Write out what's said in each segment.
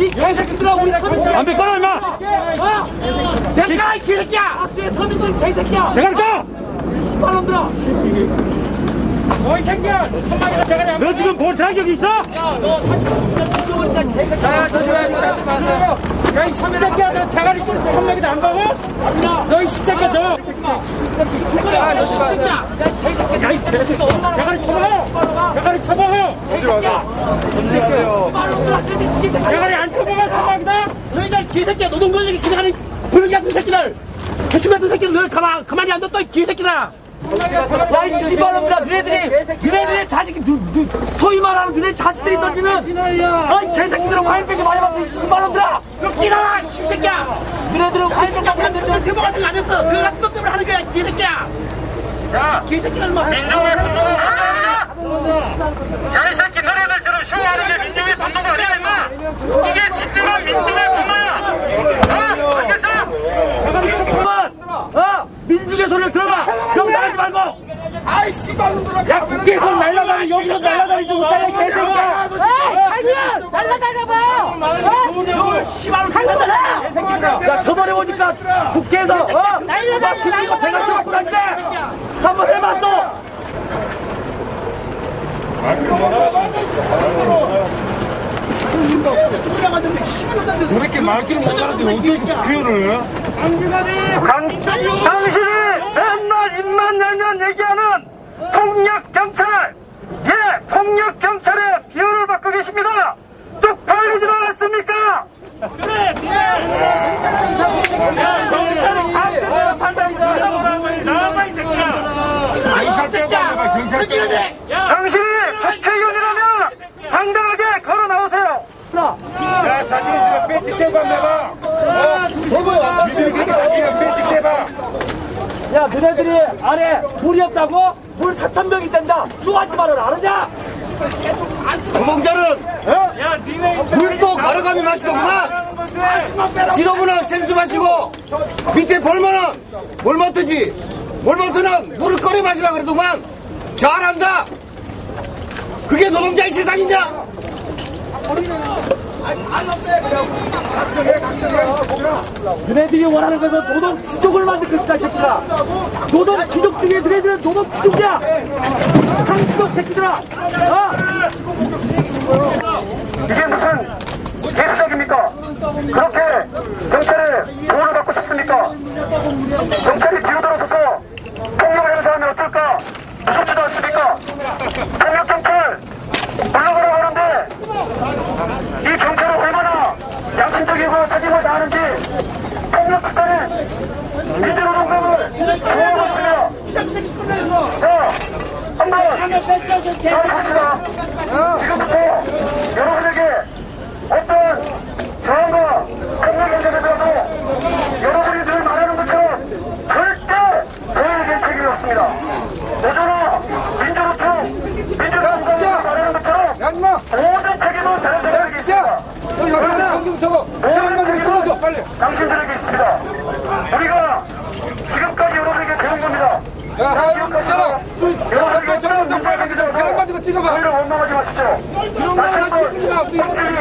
이 개새끼들아 우리 담배 꺼라 임마! 어? 내가 이 개새끼야! 앞뒤에 건 개새끼야 대가리 꺼! 빨놈들아 너이 새끼야 천막이나 대가리 안 너 지금 볼 자격이 있어? 야너 사진 찍으니까 개새끼야 야이 새끼야 너 대가리 좀 천막이도 안 가고 너이 새끼야 너 야 이 개새끼야 대가리 쳐먹어. 대가리 쳐먹어. 개새끼야. 대가리 안 쳐먹어 천막이다. 너희들 개새끼야! 노동 권력이 기대하는 불기 같은 새끼들! 대충 같은 새끼들 너 가만, 가만히 안 뒀다 이 개새끼들아! 야, 이 씨발놈들아, 너네들이, 너네들의 자식이, 누, 누, 소위 말하는 너네 자식들이 던지는, 어이, 개새끼들아, 화염병이 많이 봤어, 이 씨발놈들아! 너 끼라라! 이 새끼야! 너네들은 같은 같은 놈 대모 같은 거 안 했어! 너 같은 놈 때문에 하는 거야 이 개새끼야! 야! 개새끼들 뭐! 민중의 분노가 야이 새끼 너네들처럼 쇼하는 게 민중의 분노가 아니야 임마 이게 진정한 민중의 분노야 어? 알겠어? 그만! 어? 민중의 소리를 들어봐! 여기 나가지 말고! 아이 씨발 놈들아! 야, 국회에서 날라다니, 여기서 날라다니지 못하냐, 이 개새끼야! 아니야! 날라다녀봐! 어? 씨발 강하잖아! 야, 저번에 오니까 국회에서, 어? 날라다녀, 막 대가 쳐갖고 다니네! 한번 해 저렇게 말귀를 못하는데 어떻게 표현을 해? 강, 당신이 맨날 입만 열면 얘기하는 폭력 경찰! 예 폭력 경찰의 비호를 받고 계십니다! 쪽팔리지 않았습니까? 아이 새끼야! 새끼들! 당신이 국회의원이라면 당당하게 걸어 나오세요 야, 자신 한번 해봐. 어? 야, 너네들이 안에 물이 없다고? 물 4,000병 있단다! 좋아하지 말아라, 알았냐? 노동자는 어? 물도 가루감이 마시더구만 지도부는 생수 마시고 밑에 볼모는 몰마트지 몰마트는 물을 끓여 마시라 그러더구만 잘한다 그게 노동자의 세상이냐 너네들이 원하는 것은 노동 귀족을 만들 것이다, 이 새끼들아. 노동 귀족 중에 너네들은 노동 귀족이야. 상귀족 새끼들아. 어? 이게 무슨 개수작입니까? 그렇게 경찰의 도움을 받고 싶습니까? 경찰이 뒤로 돌아서서 폭력을 행사하면 어떨까? 무섭지도 않습니까? 폭력 경찰 물러가라고 하는데 이 경찰은 얼마나 양심적이고 책임을 다하는지 폭력 집단의 민주노동감을 보호하고 있습니다. 자, 한번 잘 봅시다. 지금부터 여러분에게 어떤 저항과 폭력 현장에 대해서 여러분이 늘 말하는 것처럼 절대 저에게 책임이 없습니다. 오저나 민주노총, 민주노총이 말하는 것처럼 모든 책임은 다른 사람에게 있습니다. 그러면 모든 책임은 당신들에게 있습니다. 우리가 지금까지 여러분에게 배운 겁니다. 지금까지 여러분에게 배운 겁니다. 그런 가지고 찍어봐. 저희를 원망하지 마십시오. 다시 한번 형들이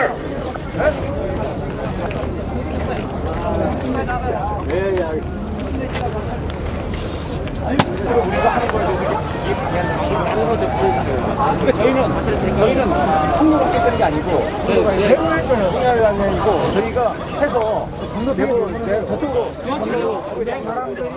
저희는 폭로받기 되는 게 아니고, 배우할 거는 아니고, 저희가 해서 전부 배우, 저쪽으로. 사람들이